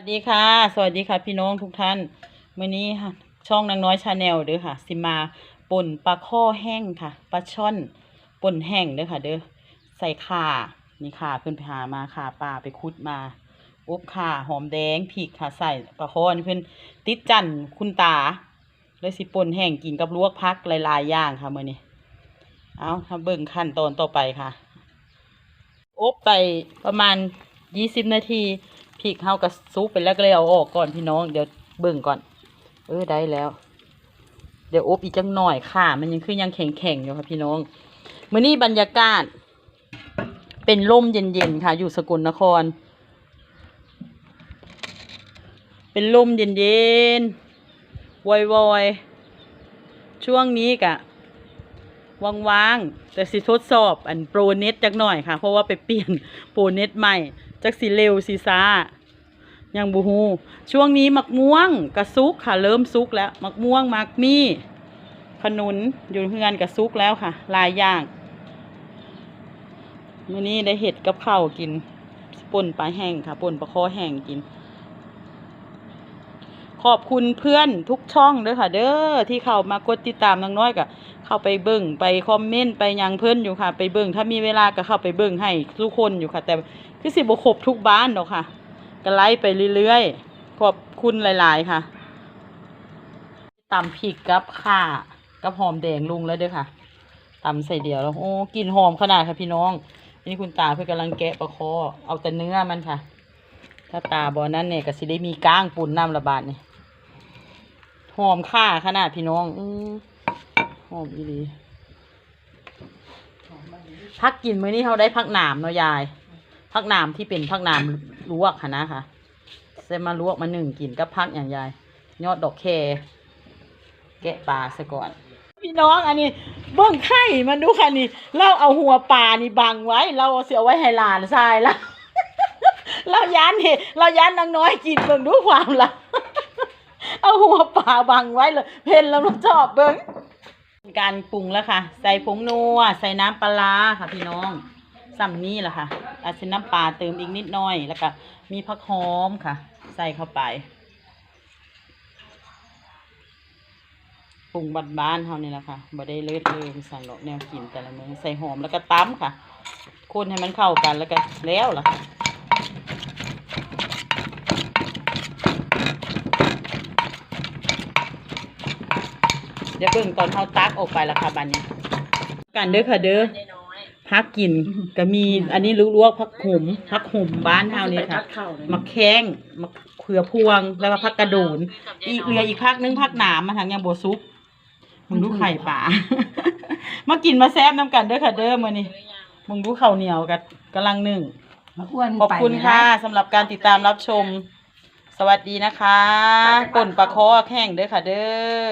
สวัสดีค่ะ สวัสดีค่ะพี่น้องทุกท่านมื้อนี้ค่ะช่องนางน้อยชาแนลเด้อค่ะ สิมาป่นปลาข้อแห้งค่ะปลาช่อนป่นแห้งเด้อค่ะ เด้อใส่ข่านี่ค่ะเพิ่อนไปหามาค่ะปลาไปคุดมาอบข่าหอมแดงพริกค่ะใส่ปลาข้อนี่เพิ่นติดจันคุณตาเลยสิป่นแห้งกินกับลวกพักหลายๆอย่างค่ะมื้อนี้เอาถ้าเบิ่งขั้นตอนต่อไปค่ะ อบไปประมาณยี่สิบนาที พริกเฮาก็ซุปไปแล้วก็เลยเอาออกก่อนพี่น้อง เดี๋ยวเบิ่งก่อน เออได้แล้ว เดี๋ยวอบอีกจังหน่อยค่ะ มันยังคือยังแข็งๆอยู่ค่ะพี่น้องมื้อนี้บรรยากาศ เป็นลมเย็นๆค่ะ อยู่สกลนคร เป็นลมเย็นๆวอยๆช่วงนี้กะ ว่างๆแต่สิทดสอบอันโปรเน็ตจักหน่อยค่ะ เพราะว่าไปเปลี่ยนโปรเน็ตใหม่จักสิเร็วสิซ่ายังบูฮูช่วงนี้มักม่วงกระซุกค่ะ เริ่มซุกแล้วมักม่วงมักมี่ขนุนอยู่เฮือนกระซุกแล้วค่ะหลายอย่างมื้อนี้ได้เห็ดกับข้าวกินป่นปลาแห้งค่ะป่นปลาคอแห้งกิน ขอบคุณเพื่อนทุกช่องเด้อค่ะ เด้อที่เข้ามากดติดตามน้องน้อยก็เข้าไปเบิ่งไปคอมเมนต์ไปยังเพิ่อนอยู่ค่ะ ไปเบิ่งถ้ามีเวลาก็เข้าไปเบิ่งให้ทุกคนอยู่ค่ะ แต่คือสิบครบทุกบ้านดอกค่ะก็ไล่ไปเรื่อยๆขอบคุณหลาย ๆ ค่ะตำพริกกับข่ากับหอมแดงลุงแล้วเด้อค่ะตำใส่เดียวแล้วโอ้กลิ่นหอมขนาดค่ะพี่น้องอันนี่คุณตาเพื่อกำลังแกะปลาคอเอาแต่เนื้อมันค่ะ ถ้าตาบอนั้นเนี่ยก็สิได้มีก้างปุ่นน้ำระบาดเนี่ห อมค่าขนาดพี่น้องอหอมอีหลีพักกินมื้อนี้เขาได้พักหนามเนาะยาย พักหนามที่เป็นพักหนามลวกค่ะนะค่ะเซมาลวกมาหนึ่งกินกับพักอย่างยาย ยอดดอกแคแกะปลาซะก่อน พี่น้องอันนี้เบื้องไข่มันดูค่ะนี่ เราเอาหัวปลานี่บังไว้ เราเอาเสียไว้ให้หลานทรายแล้วเราย้านเห็เราย้านนางน้อยกินเบิ่งดูความละ เอาหัวปลาบังไว้เลยเพนแล้วมันชอบเบิ้งการปรุงแล้วค่ะ ใส่ผงนัวใส่น้ำปลาค่ะพี่น้องสัมนี่แหละค่ะอาจจะน้ำปลาเติมอีกนิดหน่อยแล้วก็มีผักหอมค่ะ ใส่เข้าไปปรุงบ้านๆเขานี่แหละค่ะบ่ได้เลิศเลยสั่งดอแนวกินแต่ละมือใส่หอมแล้วก็ตำค่ะคนให้มันเข้ากันแล้วก็แล้วล่ะ เดี๋ยวเบิ่งตอนเขาตักออกไปละค่ะบันนี้กันเด้อค่ะเด้อพักกินก็มีอันนี้ลวกๆพักหุมพักหุมบ้านเฮานี่ค่ะมักแข้งมักเขือพวงแล้วก็พักกระโดนอีกเหลืออีกพักนึงพักหนามมาทางยังโบซุปมึงดูไข่ป่ามากินมาแซ่บน้ำกันเด้อค่ะเด้อมื้อนี้มึงดูข้าวเหนียวกันกำลังนึ่งอ้วนขอบคุณค่ะสำหรับการติดตามรับชม สวัสดีนะคะป่นปลาคอแข้งเด้อค่ะเด้อ